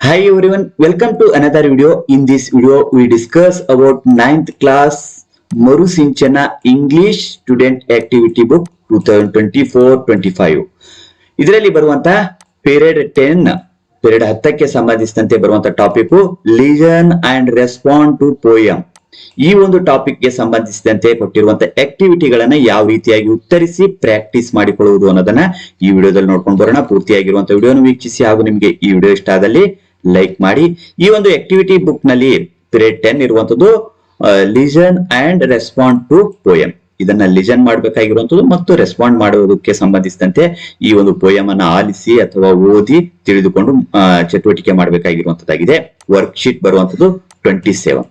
Hi everyone, welcome to another video. In this video, we discuss about 9th class Maru Sinchana English Student Activity Book 2024-25. ಇದರಲ್ಲಿ ಬರುವಂತಹ period ten period ಹತ್ತಕ್ಕೆ ಸಂಬಂಧಿಸಿದಂತೆ ಬರುವಂತಹ topic listen and respond to poem ಈ ಒಂದು ಟಾಪಿಕ್ಗೆ ಸಂಬಂಧಿಸಿದಂತೆ ಕೊಟ್ಟಿರುವಂತಹ ಆಕ್ಟಿವಿಟಿಗಳನ್ನ ಯಾವ ರೀತಿಯಾಗಿ ಉತ್ತರಿಸಿ ಪ್ರಾಕ್ಟೀಸ್ ಮಾಡಿಕೊಳ್ಳುವುದು ಅನ್ನೋದನ್ನ ಈ ವಿಡಿಯೋದಲ್ಲಿ ನೋಡ್ಕೊಂಡು ಬರೋಣ ಪೂರ್ತಿಯಾಗಿರುವಂತಹ ವಿಡಿಯೋನ ವೀಕ್ಷಿಸಿ ಹಾಗೂ ನಿಮಗೆ ಈ ವಿಡಿಯೋ ಇಷ್ಟ ಆದಲ್ಲಿ ಲೈಕ್ ಮಾಡಿ. ಈ ಒಂದು ಆಕ್ಟಿವಿಟಿ ಬುಕ್ನಲ್ಲಿ ಪಿರಿಯಡ್ ಟೆನ್ ಇರುವಂತದ್ದು listen and respond to poem ಇದನ್ನ ಲಿಜನ್ ಮಾಡಬೇಕಾಗಿರುವಂತದ್ದು ಮತ್ತು ರೆಸ್ಪಾಂಡ್ ಮಾಡುವುದಕ್ಕೆ ಸಂಬಂಧಿಸಿದಂತೆ ಈ ಒಂದು ಪೋಯಮ್ ಅನ್ನ ಆಲಿಸಿ ಅಥವಾ ಓದಿ ತಿಳಿದುಕೊಂಡು ಚಟುವಟಿಕೆ ಮಾಡಬೇಕಾಗಿರುವಂತದ್ದಾಗಿದೆ. Work sheet twenty twenty seven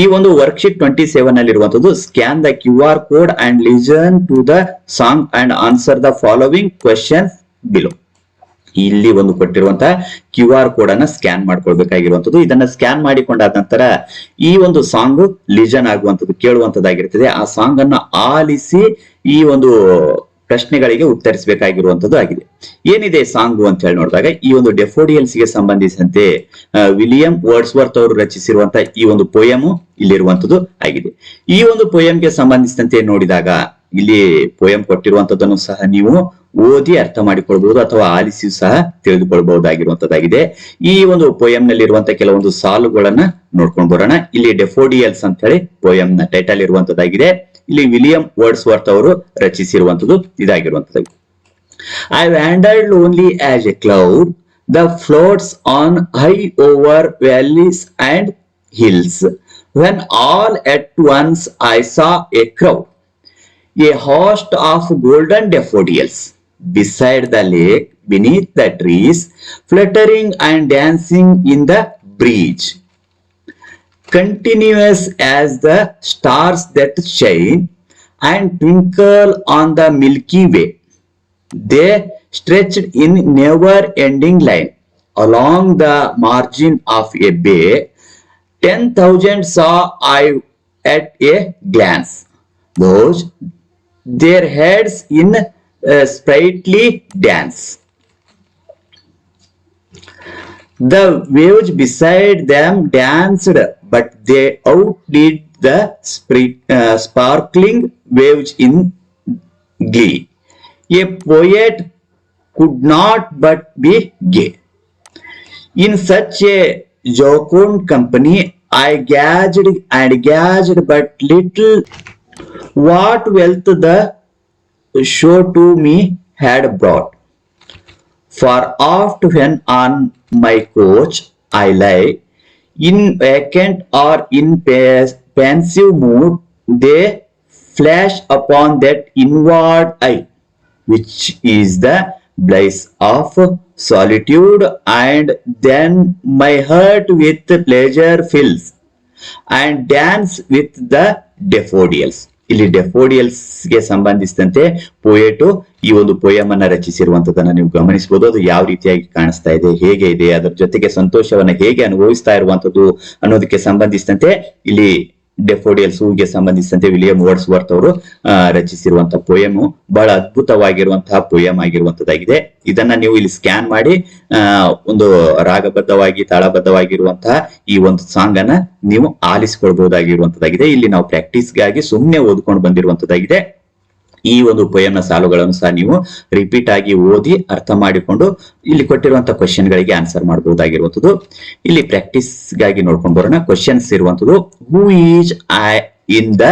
ಈ ಒಂದು ವರ್ಕ್ ಶೀಟ್ ಟ್ವೆಂಟಿ ಸೆವೆನ್ ಅಲ್ಲಿ ಇರುವಂತದ್ದು scan the Q R code and listen to the song and answer the following question below ಇಲ್ಲಿ ಒಂದು ಕೊಟ್ಟಿರುವಂತಹ ಕ್ಯೂ ಆರ್ ಕೋಡ್ ಅನ್ನ ಸ್ಕ್ಯಾನ್ ಮಾಡ್ಕೊಳ್ಬೇಕಾಗಿರುವಂತದ್ದು ಇದನ್ನ ಸ್ಕ್ಯಾನ್ ಮಾಡಿಕೊಂಡಾದ ನಂತರ ಈ ಒಂದು ಸಾಂಗ್ ಲಿಜನ್ ಆಗುವಂತದ್ದು ಕೇಳುವಂತದ್ದಾಗಿರ್ತದೆ ಆ ಸಾಂಗ್ ಅನ್ನ ಆಲಿಸಿ ಈ ಒಂದು ಪ್ರಶ್ನೆಗಳಿಗೆ ಉತ್ತರಿಸಬೇಕಾಗಿರುವಂತದ್ದು ಆಗಿದೆ. ಏನಿದೆ ಸಾಂಗ್ ಅಂತ ಹೇಳಿ ನೋಡಿದಾಗ, ಈ ಒಂದು ಡೆಫೋಡಿಯಲ್ಸ್ಗೆ ಸಂಬಂಧಿಸಿದಂತೆ ವಿಲಿಯಂ ವಿಲಿಯಂ ವರ್ಡ್ಸ್ವರ್ತ್ ಅವರು ರಚಿಸಿರುವಂತಹ ಈ ಒಂದು ಪೊಯಮು ಇಲ್ಲಿರುವಂತದ್ದು ಆಗಿದೆ. ಈ ಒಂದು ಪೊಯಮ್ಗೆ ಗೆ ಸಂಬಂಧಿಸಿದಂತೆ ನೋಡಿದಾಗ ಇಲ್ಲಿ ಪೋಯಂ ಕೊಟ್ಟಿರುವಂತದ್ದನ್ನು ಸಹ ನೀವು ಓದಿ ಅರ್ಥ ಮಾಡಿಕೊಳ್ಬಹುದು ಅಥವಾ ಆಲಿಸಿ ಸಹ ತಿಳಿದುಕೊಳ್ಬಹುದಾಗಿರುವಂತದ್ದಾಗಿದೆ. ಈ ಒಂದು ಪೋಯಂ ನಲ್ಲಿರುವಂತಹ ಕೆಲವೊಂದು ಸಾಲುಗಳನ್ನ ನೋಡ್ಕೊಂಡು ಬರೋಣ. ಇಲ್ಲಿ ಡೆಫೋಡಿಯಲ್ಸ್ ಅಂತ ಹೇಳಿ ಪೋಯಂ ನ ಟೈಟಲ್ ಇರುವಂತದ್ದಾಗಿದೆ. ಇಲ್ಲಿ ವಿಲಿಯಂ ವರ್ಡ್ಸ್ ವರ್ತ್ ಅವರು ರಚಿಸಿರುವಂತದ್ದು ಇದಾಗಿರುವಂತದ್ದು. I wandered lonely as a cloud that floats on high over valleys and hills when all at once I saw a crowd, a host of golden daffodils beside the lake, beneath the trees, fluttering and dancing in the breeze. Continuous as the stars that shine and twinkle on the Milky Way. They stretched in never ending line along the margin of a bay. Ten thousand saw I at a glance. Those their heads in a sprightly dance. The waves beside them danced, but they outdid the uh, sparkling waves in glee. A poet could not but be gay. In such a jocund company, I gauged and gauged but little what wealth the show to me had brought. For oft when on my couch I lie, in vacant or in pensive mood, they flash upon that inward eye, which is the bliss of solitude, and then my heart with pleasure fills, and dance with the daffodils. ಇಲ್ಲಿ ಡೆಫೋಡಿಯಲ್ಸ್ಗೆ ಸಂಬಂಧಿಸಿದಂತೆ ಪೋಯೆಟು ಈ ಒಂದು poem ಅನ್ನ ರಚಿಸಿರುವಂತದನ್ನ ನೀವು ಗಮನಿಸಬಹುದು. ಅದು ಯಾವ ರೀತಿಯಾಗಿ ಕಾಣಿಸ್ತಾ ಇದೆ, ಹೇಗೆ ಇದೆ, ಅದರ ಜೊತೆಗೆ ಸಂತೋಷವನ್ನ ಹೇಗೆ ಅನುಭವಿಸ್ತಾ ಇರುವಂತದ್ದು ಅನ್ನೋದಕ್ಕೆ ಸಂಬಂಧಿಸಿದಂತೆ ಇಲ್ಲಿ ಡೆಫೋಡಿಯಲ್ಸ್ ಹೂಗೆ ಸಂಬಂಧಿಸಿದಂತೆ ವಿಲಿಯಂ ವರ್ಡ್ಸ್ ವರ್ತ್ ಅವರು ರಚಿಸಿರುವಂತಹ ರಚಿಸಿರುವಂತ ಪೋಯಮು ಬಹಳ ಅದ್ಭುತವಾಗಿರುವಂತಹ ಪೊಯಮ್ ಆಗಿರುವಂತದ್ದಾಗಿದೆ ಇದನ್ನ ನೀವು ಇಲ್ಲಿ ಸ್ಕ್ಯಾನ್ ಮಾಡಿ ಒಂದು ರಾಗಬದ್ಧವಾಗಿ, ತಾಳಬದ್ಧವಾಗಿರುವಂತಹ ಈ ಒಂದು ಸಾಂಗ್ ಅನ್ನ ನೀವು ಆಲಿಸಿಕೊಳ್ಬಹುದಾಗಿರುವಂತದ್ದಾಗಿದೆ. ಇಲ್ಲಿ ನಾವು ಪ್ರಾಕ್ಟೀಸ್ಗಾಗಿ ಸುಮ್ಮನೆ ಓದ್ಕೊಂಡು ಬಂದಿರುವಂತದ್ದಾಗಿದೆ. ಈ ಒಂದು ಪೊಯಂನ ಸಾಲುಗಳನ್ನು ಸಹ ನೀವು ರಿಪೀಟ್ ಆಗಿ ಓದಿ ಅರ್ಥ ಮಾಡಿಕೊಂಡು ಇಲ್ಲಿ ಕೊಟ್ಟಿರುವಂತಹ ಕ್ವಶನ್ ಗಳಿಗೆ ಆನ್ಸರ್ ಮಾಡಬಹುದಾಗಿರುವಂತದ್ದು. ಇಲ್ಲಿ ಪ್ರಾಕ್ಟೀಸ್ಗಾಗಿ ನೋಡ್ಕೊಂಡು ಬರೋಣ. ಕ್ವಶನ್ಸ್ ಇರುವಂತದ್ದು who is I in the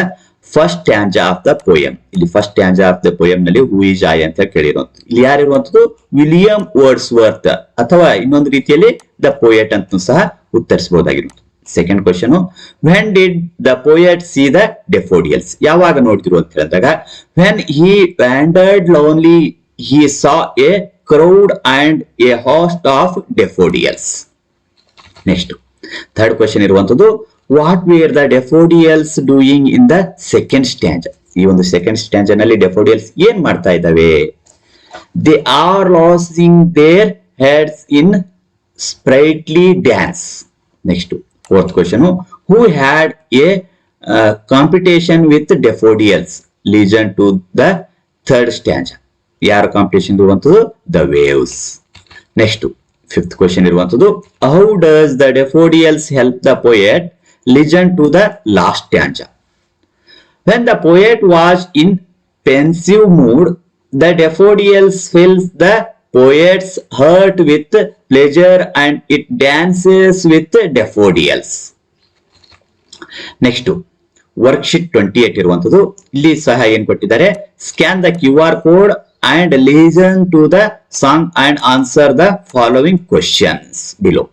first stanza of the poem ಇಲ್ಲಿ first stanza of the poem ನಲ್ಲಿ ಹೂ ಈಸ್ ಐ ಅಂತ ಕೇಳಿರುವಂತ ಇಲ್ಲಿ ಯಾರಿರುವಂತದ್ದು ವಿಲಿಯಂ ವರ್ಡ್ಸ್ ವರ್ತ್ ಅಥವಾ ಇನ್ನೊಂದು ರೀತಿಯಲ್ಲಿ ದ ಪೊಯೆಟ್ ಅಂತ ಸಹ ಉತ್ತರಿಸಬಹುದಾಗಿರುತ್ತೆ second question when did the poet see the daffodils ಯಾವಾಗ ನೋಡ್ತಿರು ಅಂತ ಹೇಳಿದಾಗ when he wandered lonely he saw a crowd and a host of daffodils next third question ಇರುವಂತದ್ದು what were the daffodils doing in the second stanza ಈ ಒಂದು second ಸ್ಟ್ಯಾಂಜ್ನಲ್ಲಿ daffodils ಏನ್ ಮಾಡ್ತಾ ಇದ್ದಾವೆ? They are tossing their heads in sprightly dance next fourth question who had a competition with daffodils listen to the third stanza ಯಾರ competition ಇರುವಂತದ್ದು? The waves next fifth question ಇರುವಂತದ್ದು. How does the daffodils help the poet listen to the last stanza. When the poet was in pensive mood, the daffodils fills the poet's heart with pleasure and it dances with daffodils. Next, worksheet twenty eight ಇರುವಂತದ್ದು ಇಲ್ಲಿ ಸಹ ಏನ್ ಕೊಟ್ಟಿದ್ದಾರೆ scan the Q R code and listen to the song and answer the following questions below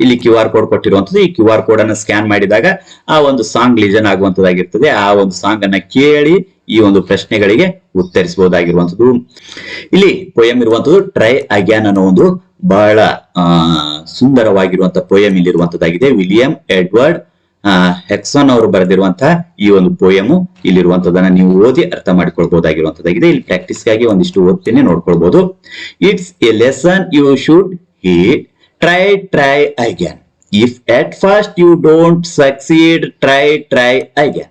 ಇಲ್ಲಿ Q R code ಕೊಟ್ಟಿರುವಂತದ್ದು ಈ Q R code ಅನ್ನು scan ಮಾಡಿದಾಗ ಆ ಒಂದು ಸಾಂಗ್ ಲಿಜನ್ ಆಗುವಂತದ್ದಾಗಿರ್ತದೆ ಆ ಒಂದು ಸಾಂಗ್ ಅನ್ನ ಕೇಳಿ ಈ ಒಂದು ಪ್ರಶ್ನೆಗಳಿಗೆ ಉತ್ತರಿಸಬಹುದಾಗಿರುವಂತದ್ದು ಇಲ್ಲಿ ಪೊಯಂ ಇರುವಂತದ್ದು ಟ್ರೈ ಅಗ್ಯಾನ್ ಅನ್ನೋ ಒಂದು ಬಹಳ, ಆ ಸುಂದರವಾಗಿರುವಂತ ಪೊಯಂ ಇಲ್ಲಿರುವಂತದ್ದಾಗಿದೆ ವಿಲಿಯಂ ಎಡ್ವರ್ಡ್ ಹೆಕ್ಸಾನ್ ಅವರು ಬರೆದಿರುವಂತಹ ಈ ಒಂದು ಪೋಯಮು ಇಲ್ಲಿರುವಂತದನ್ನ ನೀವು ಓದಿ ಅರ್ಥ ಮಾಡಿಕೊಳ್ಬಹುದಾಗಿರುವಂತದ್ದಾಗಿದೆ ಇಲ್ಲಿ ಪ್ರಾಕ್ಟೀಸ್ಗಾಗಿ ಒಂದಿಷ್ಟು ಓದ್ತೇನೆ ನೋಡ್ಕೊಳ್ಬಹುದು it's a lesson you should heed try, try again. If at first you don't succeed, try, try again.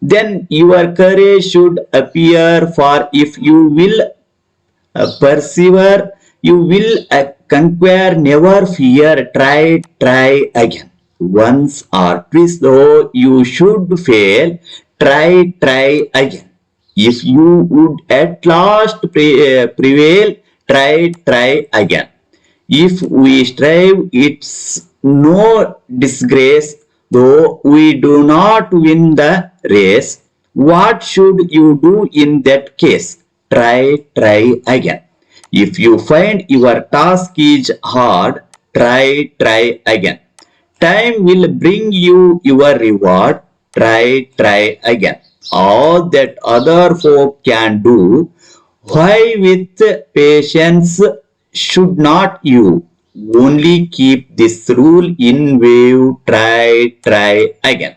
Then your courage should appear, for if you will uh, persevere, you will uh, conquer, never fear, try, try again. Once or twice though you should fail, try, try again. If you would at last uh, prevail, try, try again if we strive it's no disgrace though we do not win the race. What should you do in that case? Try try again. If you find your task is hard try try again. Time will bring you your reward. Try try again. All that other folk can do why with patience should not you only keep this rule in view try try again.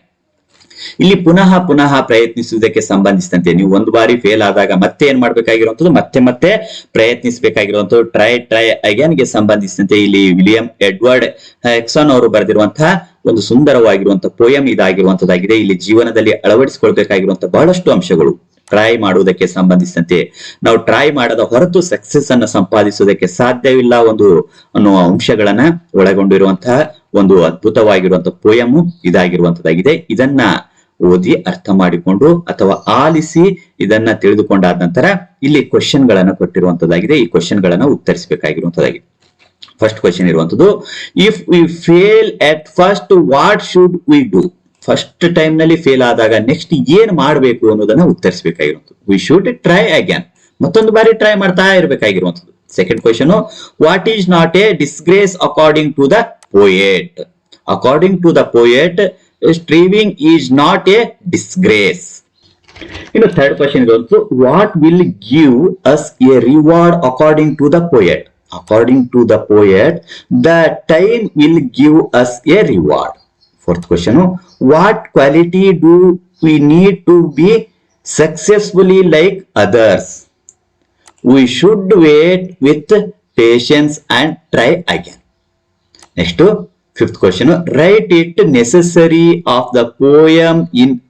ಇಲ್ಲಿ ಪುನಃ ಪುನಃ ಪ್ರಯತ್ನಿಸುವುದಕ್ಕೆ ಸಂಬಂಧಿಸಿದಂತೆ ನೀವು ಒಂದು ಬಾರಿ fail ಆದಾಗ ಮತ್ತೆ ಏನ್ ಮಾಡ್ಬೇಕಾಗಿರುವಂತದ್ದು ಮತ್ತೆ ಮತ್ತೆ ಪ್ರಯತ್ನಿಸಬೇಕಾಗಿರುವಂತದ್ದು ಟ್ರೈ ಟ್ರೈ ಅಗೇನ್ಗೆ ಸಂಬಂಧಿಸಿದಂತೆ ಇಲ್ಲಿ ವಿಲಿಯಂ ಎಡ್ವರ್ಡ್ ಎಕ್ಸಾನ್ ಅವರು ಬರೆದಿರುವಂತಹ ಒಂದು ಸುಂದರವಾಗಿರುವಂತಹ ಪೋಯಂ ಇದಾಗಿರುವಂತದ್ದಾಗಿದೆ ಇಲ್ಲಿ ಜೀವನದಲ್ಲಿ ಅಳವಡಿಸಿಕೊಳ್ಬೇಕಾಗಿರುವಂತಹ ಬಹಳಷ್ಟು ಅಂಶಗಳು. ಟ್ರೈ ಮಾಡುವುದಕ್ಕೆ ಸಂಬಂಧಿಸಿದಂತೆ ನಾವು ಟ್ರೈ ಮಾಡದ ಹೊರತು ಸಕ್ಸಸ್ ಅನ್ನ ಸಂಪಾದಿಸುವುದಕ್ಕೆ ಸಾಧ್ಯವಿಲ್ಲ ಒಂದು ಅನ್ನುವ ಅಂಶಗಳನ್ನ ಒಳಗೊಂಡಿರುವಂತಹ ಒಂದು ಅದ್ಭುತವಾಗಿರುವಂತಹ ಪೋಯಮು ಇದಾಗಿರುವಂತದ್ದಾಗಿದೆ ಇದನ್ನ ಓದಿ ಅರ್ಥ ಮಾಡಿಕೊಂಡು ಅಥವಾ ಆಲಿಸಿ ಇದನ್ನ ತಿಳಿದುಕೊಂಡಾದ ನಂತರ ಇಲ್ಲಿ ಕ್ವಶನ್ ಗಳನ್ನ ಕೊಟ್ಟಿರುವಂತದ್ದಾಗಿದೆ ಈ ಕ್ವಶನ್ ಗಳನ್ನ ಉತ್ತರಿಸಬೇಕಾಗಿರುವಂತದ್ದಾಗಿದೆ ಫಸ್ಟ್ ಕ್ವಶನ್ ಇರುವಂತದ್ದು if we fail at first what should we do first ಟೈಮ್ನಲ್ಲಿ ಫೇಲ್ ಆದಾಗ ನೆಕ್ಸ್ಟ್ ಏನ್ ಮಾಡಬೇಕು ಅನ್ನೋದನ್ನ ಉತ್ತರಿಸಬೇಕಾಗಿರುವಂತದ್ದು ವಿ ಶುಡ್ ಟ್ರೈ ಅಗ್ಯಾನ್ ಮತ್ತೊಂದು ಬಾರಿ ಟ್ರೈ ಮಾಡ್ತಾ ಇರಬೇಕಾಗಿರುವಂಥದ್ದು. Second question what is not a disgrace according to the poet according to the poet striving is not a disgrace ಇನ್ನು third question what will give us a reward according to the poet according to the poet the time will give us a reward fourth question what quality do we need to be successfully like others? We should wait with patience and try again. Next to fifth question. Write it necessary of the poem in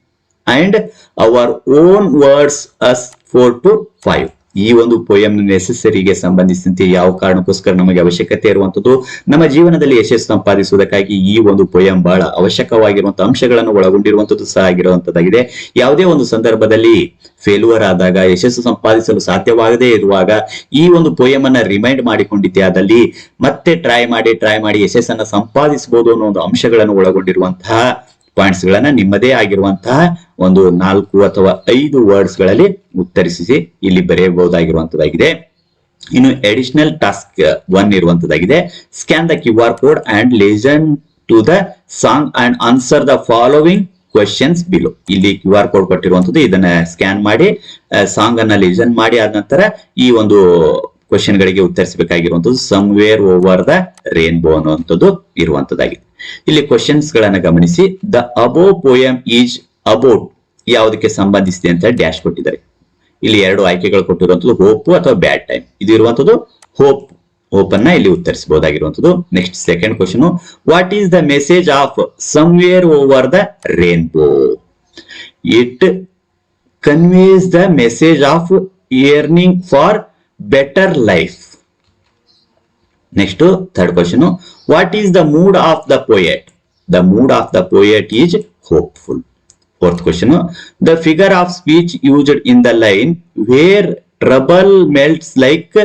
and our own words as 4 to 5. ಈ ಒಂದು poem ನೆಸೆಸರಿಗೆ ಸಂಬಂಧಿಸಿದಂತೆ ಯಾವ ಕಾರಣಕ್ಕೋಸ್ಕರ ನಮಗೆ ಅವಶ್ಯಕತೆ ಇರುವಂತದ್ದು ನಮ್ಮ ಜೀವನದಲ್ಲಿ ಯಶಸ್ಸು ಸಂಪಾದಿಸುವುದಕ್ಕಾಗಿ ಈ ಒಂದು ಪೊಯಂ ಬಹಳ ಅವಶ್ಯಕವಾಗಿರುವಂತಹ ಅಂಶಗಳನ್ನು ಒಳಗೊಂಡಿರುವಂತದ್ದು ಸಹ ಆಗಿರುವಂತದ್ದಾಗಿದೆ ಯಾವುದೇ ಒಂದು ಸಂದರ್ಭದಲ್ಲಿ ಫೇಲ್ಯೂರ್ ಆದಾಗ, ಯಶಸ್ಸು ಸಂಪಾದಿಸಲು ಸಾಧ್ಯವಾಗದೇ ಇರುವಾಗ ಈ ಒಂದು ಪೊಯಂ ಅನ್ನ ರಿಮೈಂಡ್ ಮಾಡಿಕೊಂಡಿದ್ದೆ ಆದಲ್ಲಿ ಮತ್ತೆ ಟ್ರೈ ಮಾಡಿ ಟ್ರೈ ಮಾಡಿ ಯಶಸ್ಸನ್ನ ಸಂಪಾದಿಸಬಹುದು ಅನ್ನೋ ಒಂದು ಅಂಶಗಳನ್ನು ಒಳಗೊಂಡಿರುವಂತಹ ಪಾಯಿಂಟ್ಸ್ ಗಳನ್ನ ನಿಮ್ಮದೇ ಆಗಿರುವಂತಹ ಒಂದು ನಾಲ್ಕು ಅಥವಾ ಐದು ವರ್ಡ್ಸ್ಗಳಲ್ಲಿ ಉತ್ತರಿಸಿ ಇಲ್ಲಿ ಬರೆಯಬಹುದಾಗಿರುವಂತದ್ದಾಗಿದೆ. ಇನ್ನು additional task one ಇರುವಂತದ್ದಾಗಿದೆ. Scan the Q R code and listen to the song and answer the following questions below ಇಲ್ಲಿ ಕ್ಯೂ ಆರ್ ಕೋಡ್ ಕೊಟ್ಟಿರುವಂತದ್ದು, ಇದನ್ನ ಸ್ಕ್ಯಾನ್ ಮಾಡಿ ಸಾಂಗ್ ಅನ್ನ ಲಿಸನ್ ಮಾಡಿ ಆದ ನಂತರ ಈ ಒಂದು ಕ್ವಶನ್ ಗಳಿಗೆ ಉತ್ತರಿಸಬೇಕಾಗಿರುವಂತದ್ದು ಸಮ್ವೇರ್ ಓವರ್ ದ ರೇನ್ಬೋ ಅನ್ನುವಂಥದ್ದು ಇರುವಂತದ್ದಾಗಿದೆ ಇಲ್ಲಿ ಕ್ವಶನ್ಸ್ ಗಳನ್ನ ಗಮನಿಸಿ the above poem is about ಯಾವುದಕ್ಕೆ ಸಂಬಂಧಿಸಿದೆ ಅಂತ ಡ್ಯಾಶ್ ಕೊಟ್ಟಿದ್ದಾರೆ ಇಲ್ಲಿ ಎರಡು ಆಯ್ಕೆಗಳು ಕೊಟ್ಟಿರುವಂತದ್ದು ಹೋಪ್ ಅಥವಾ ಬ್ಯಾಡ್ ಟೈಮ್ ಇದು ಇರುವಂತದ್ದು ಹೋಪ್ ಹೋಪ್ ಅನ್ನ ಇಲ್ಲಿ ಉತ್ತರಿಸಬಹುದಾಗಿರುವಂತದ್ದು next second question what is the message of somewhere over the rainbow it conveys the message of yearning for better life next third question what is the mood of the poet the mood of the poet is hopeful fourth question the figure of speech used in the line where trouble melts like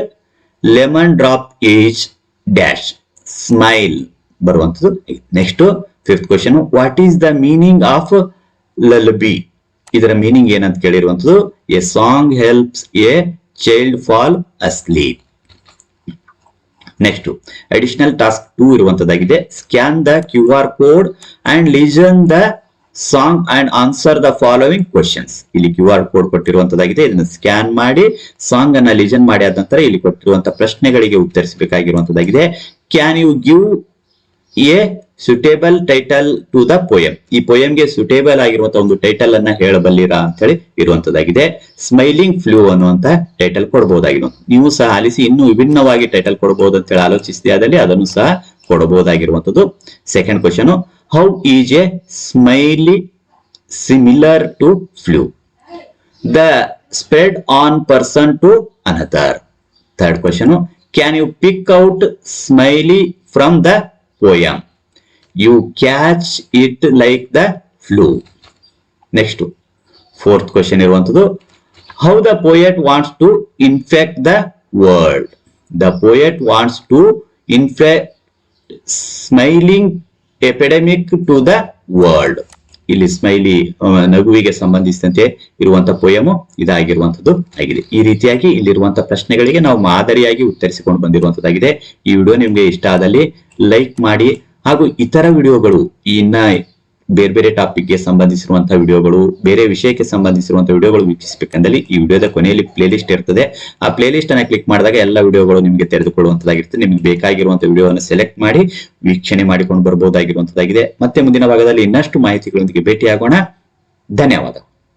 lemon drop is dash smile ಬರುವಂತದ್ದು next fifth question what is the meaning of lullaby ಇದರ meaning ಏನಂತ ಕೇಳಿರುವಂತದ್ದು a song helps a child fall asleep next additional task two ಇರುವಂತದ್ದಾಗಿದೆ. Scan the Q R code and listen the song and answer the following questions ಇಲ್ಲಿ Q R code ಕೊಟ್ಟಿರುವಂತದ್ದಾಗಿದೆ. ಇದನ್ನು scan ಮಾಡಿ song ಅನ್ನ ಲಿಜನ್ ಮಾಡಿ ಆದ ನಂತರ ಇಲ್ಲಿ ಕೊಟ್ಟಿರುವಂತಹ ಪ್ರಶ್ನೆಗಳಿಗೆ ಉತ್ತರಿಸಬೇಕಾಗಿರುವಂತದ್ದಾಗಿದೆ. Can you give a suitable title to the poem ಈ ಪೋಯಂಗೆ ಸುಟೇಬಲ್ ಆಗಿರುವಂತಹ ಒಂದು ಟೈಟಲ್ ಅನ್ನ ಹೇಳಬಲ್ಲಿರಾ ಅಂತ ಹೇಳಿ ಇರುವಂತದ್ದಾಗಿದೆ. ಸ್ಮೈಲಿಂಗ್ ಫ್ಲೂ ಅನ್ನುವಂತ ಟೈಟಲ್ ಕೊಡಬಹುದಾಗಿದೆ ನೀವು ಸಹ ಆಲಿಸಿ ಇನ್ನೂ ವಿಭಿನ್ನವಾಗಿ ಟೈಟಲ್ ಕೊಡಬಹುದು ಅಂತ ಹೇಳಿ ಆಲೋಚಿಸಿದೆ ಆದಲ್ಲಿ ಅದನ್ನು ಸಹ ಕೊಡಬಹುದಾಗಿರುವಂತದ್ದು second question how is a smile similar to flu the spread on person to another third question can you pick out smile from the poem you catch it like the flu next fourth question ಇರುವಂತದ್ದು how the poet wants to infect the world the poet wants to infect smiling epidemic to the world ಇಲ್ಲಿ smiley ನಗುವಿಗೆ ಸಂಬಂಧಿಸಿದಂತೆ ಇರುವಂತಹ ಪೋಯಮು ಇದಾಗಿರುವಂತದ್ದು ಆಗಿದೆ. ಈ ರೀತಿಯಾಗಿ ಇಲ್ಲಿರುವಂತಹ ಪ್ರಶ್ನೆಗಳಿಗೆ ನಾವು ಮಾದರಿಯಾಗಿ ಉತ್ತರಿಸಿಕೊಂಡು ಬಂದಿರುವಂತದ್ದಾಗಿದೆ. ಈ ವಿಡಿಯೋ ನಿಮ್ಗೆ ಇಷ್ಟ ಆದಲ್ಲಿ ಲೈಕ್ ಮಾಡಿ ಹಾಗೂ ಇತರ ವಿಡಿಯೋಗಳು ಇನ್ನ ಬೇರೆ ಬೇರೆ ಟಾಪಿಕ್ಗೆ ಸಂಬಂಧಿಸಿರುವಂತಹ ವಿಡಿಯೋಗಳು, ಬೇರೆ ವಿಷಯಕ್ಕೆ ಸಂಬಂಧಿಸಿರುವಂತಹ ವಿಡಿಯೋಗಳು ವೀಕ್ಷಿಸಬೇಕಂದಲ್ಲಿ ಈ ವಿಡಿಯೋದ ಕೊನೆಯಲ್ಲಿ ಪ್ಲೇ ಲಿಸ್ಟ್ ಇರ್ತದೆ. ಆ ಪ್ಲೇ ಲಿಸ್ಟ್ ಅನ್ನ ಕ್ಲಿಕ್ ಮಾಡಿದಾಗ ಎಲ್ಲ ವಿಡಿಯೋಗಳು ನಿಮಗೆ ತೆರೆದುಕೊಳ್ಳುವಂತದಾಗಿರ್ತದೆ ನಿಮ್ಗೆ ಬೇಕಾಗಿರುವಂತಹ ವಿಡಿಯೋವನ್ನು ಸೆಲೆಕ್ಟ್ ಮಾಡಿ ವೀಕ್ಷಣೆ ಮಾಡಿಕೊಂಡು ಬರಬಹುದಾಗಿರುವಂತದ್ದಾಗಿದೆ ಮತ್ತೆ ಮುಂದಿನ ಭಾಗದಲ್ಲಿ ಇನ್ನಷ್ಟು ಮಾಹಿತಿಗಳೊಂದಿಗೆ ಭೇಟಿಯಾಗೋಣ. ಧನ್ಯವಾದ